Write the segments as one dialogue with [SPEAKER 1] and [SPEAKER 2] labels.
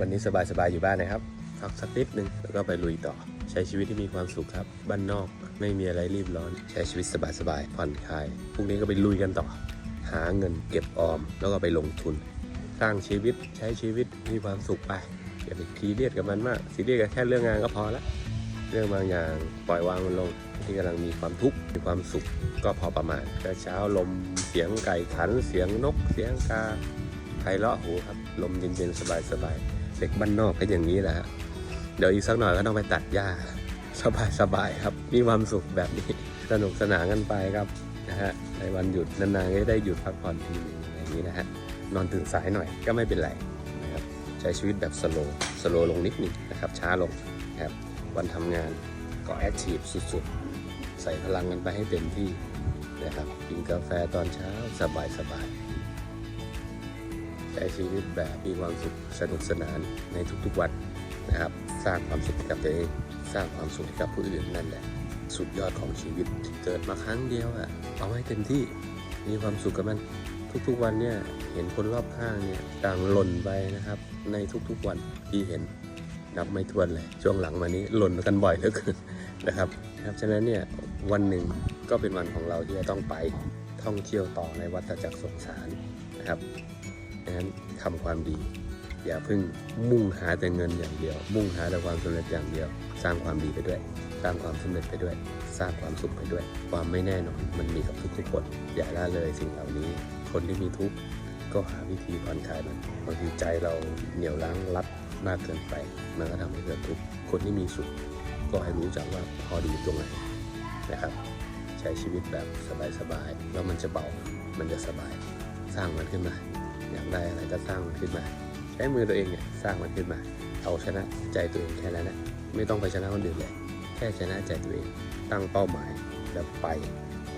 [SPEAKER 1] วันนี้สบายๆอยู่บ้านนะครับพักสักนิดนึงแล้วก็ไปลุยต่อ ใช้ชีวิตที่มีความสุขครับ บ้านนอกไม่มีอะไรรีบร้อน ใช้ชีวิตสบายๆผ่อนคลายพรุ่งนี้ก็ไปลุยกันต่อ หาเงินเก็บออม แล้วก็ไปลงทุน สร้างชีวิตใช้ชีวิตมีความสุขไปอย่าไปซีเรียสกับมันมากซีเรียสกับแค่เรื่องงานก็พอละเรื่องบางอย่างปล่อยวางมันลง ที่กำลังมีความทุกข์มีความสุขก็พอประมาณกระเช้าลมเสียงไก่ขันเสียงนก เสียงกาไพเราะหูครับ ลมเย็นๆสบายๆ เด็กบ้านนอกก็อย่างนี้แหละเดี๋ยวอีกสักหน่อยก็ต้องไปตัดหญ้าสบายๆครับ มีความสุขแบบนี้ สนุกสนานกันไปครับนะฮะในวันหยุดนานๆก็ได้หยุดพักผ่อนทีนึงอย่างนี้นะฮะนอนตื่นสายหน่อยก็ไม่เป็นไรนะครับใช้ชีวิตแบบสโลว์สโลว์ลงนิดนึงนะครับ ช้าลงครับวันทำงานก็แอคทีฟสุดๆ ใส่พลังกันไปให้เต็มที่นะครับกินกาแฟตอนเช้าสบายสบายๆ ใช้ชีวิตแบบมีความสุขสนุกสนานในทุกๆวันนะครับ สร้างความสุขให้กับตัวเองสร้างความสุขให้กับผู้อื่นนั่นแหละ สุดยอดของชีวิตเกิดมาครั้งเดียวอะเอาให้เต็มที่มีความสุขกับมันทุกๆวันเนี่ยเห็นคนรอบข้างเนี่ยต่างหล่นไปนะครับ ในทุกๆวันที่เห็นนับไม่ถ้วนเลยช่วงหลังมานี้หล่นกันบ่อยเหลือเกินนะครับครับฉะนั้นเนี่ยวันหนึ่งก็เป็นวันของเราที่จะต้องไปท่องเที่ยวต่อในวัฏจักรสงสารนะครับ ดังนั้นทำความดี อย่าเพิ่งมุ่งหาแต่เงินอย่างเดียว มุ่งหาแต่ความสำเร็จอย่างเดียว สร้างความดีไปด้วย สร้างความสำเร็จไปด้วย สร้างความสุขไปด้วย ความไม่แน่นอนมันมีกับทุกๆคนอย่าละเลยสิ่งเหล่านี้ คนที่มีทุกข์ก็หาวิธีผ่อนคลายมันบางทีใจเราเหนียวรั้งรัดมากเกินไปมันก็ทำให้เกิดทุกข์คนที่มีสุข ก็ให้รู้จักว่าพอดีตรงไหนนะครับ ใช้ชีวิตแบบสบายๆแล้วมันจะเบา มันจะสบาย สร้างมันขึ้นมา อยากได้อะไรก็สร้างมันขึ้นมา ใช้มือตัวเองเนี่ยสร้างมันขึ้นมา เอาชนะใจตัวเองแค่นั้นนะไม่ต้องไปชนะคนอื่นเลยแค่ชนะใจตัวเองตั้งเป้าหมายแล้วไป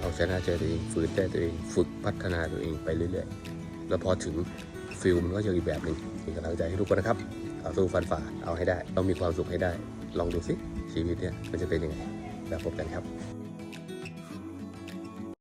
[SPEAKER 1] เอาชนะใจตัวเองฝืนใจตัวเอง ฝึกพัฒนาตัวเองไปเรื่อยๆ แล้วพอถึงฟิลมันก็จะอีกแบบหนึ่งเป็นกำลังใจให้ทุกคนนะครับต่อสู้ฟันฝ่าเอาให้ได้ ต้องมีความสุขให้ได้ ลองดูสิชีวิตเนี่ยมันจะเป็นยังไงแล้วพบกันครับ